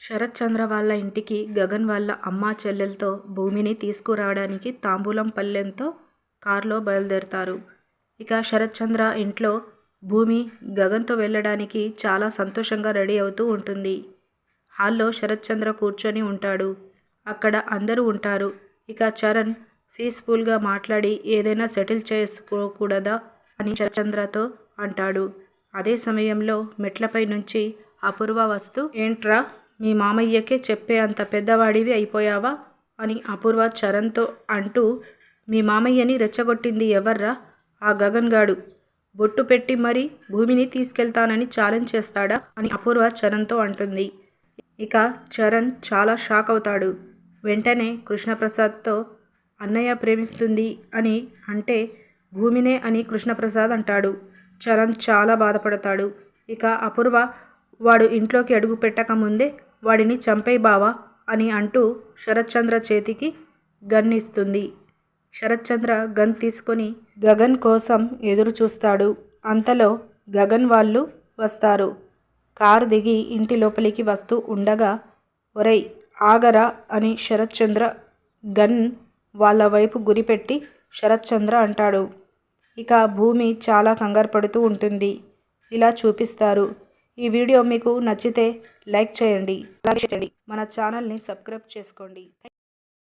శరత్ చంద్ర వాళ్ళ ఇంటికి గగన్ వాళ్ళ అమ్మ చెల్లెలతో భూమిని తీసుకురావడానికి తాంబూలం పల్లెంతో కారులో బయలుదేరుతారు. ఇక శరత్ చంద్ర ఇంట్లో భూమి గగన్తో వెళ్ళడానికి చాలా సంతోషంగా రెడీ అవుతూ ఉంటుంది. హాల్లో శరత్ చంద్ర కూర్చొని ఉంటాడు. అక్కడ అందరూ ఉంటారు. ఇక చరణ్ పీస్ఫుల్గా మాట్లాడి ఏదైనా సెటిల్ చేసుకోకూడదా అని శరత్ చంద్రతో అంటాడు. అదే సమయంలో మెట్లపై నుంచి అపూర్వ వస్తూ ఏంట్రా మీ మామయ్యకే చెప్పే అంత పెద్దవాడివి అయిపోయావా? అని అపూర్వ చరణ్తో అంటూ మీ మామయ్యని రెచ్చగొట్టింది ఎవర్రా? ఆ గగన్ గాడు బొట్టు పెట్టి మరీ భూమిని తీసుకెళ్తానని ఛాలెంజ్ చేస్తాడా? అని అపూర్వ చరణ్తో అంటుంది. ఇక చరణ్ చాలా షాక్ అవుతాడు. వెంటనే కృష్ణప్రసాద్తో అన్నయ్య ప్రేమిస్తుంది అని అంటే భూమినే అని కృష్ణప్రసాద్ అంటాడు. చరణ్ చాలా బాధపడతాడు. ఇక అపూర్వ వాడు ఇంట్లోకి అడుగు పెట్టక ముందే వాడిని చంపే బావా అని అంటూ శరత్చంద్ర చేతికి గన్ ఇస్తుంది శరత్చంద్ర గన్ తీసుకొని గగన్ కోసం ఎదురు చూస్తాడు అంతలో గగన్ వాళ్ళు వస్తారు. కారు దిగి ఇంటి లోపలికి వస్తూ ఉండగా ఒరేయ్ ఆగరా అని శరత్చంద్ర గన్ వాళ్ళ వైపు గురిపెట్టి శరత్చంద్ర అంటాడు. ఇక భూమి చాలా కంగారు పడుతూ ఉంటుంది. ఇలా చూపిస్తారు. ఈ వీడియో మీకు నచ్చితే లైక్ చేయండి అలాగే చేయండి. మన ఛానల్ని సబ్స్క్రైబ్ చేసుకోండి.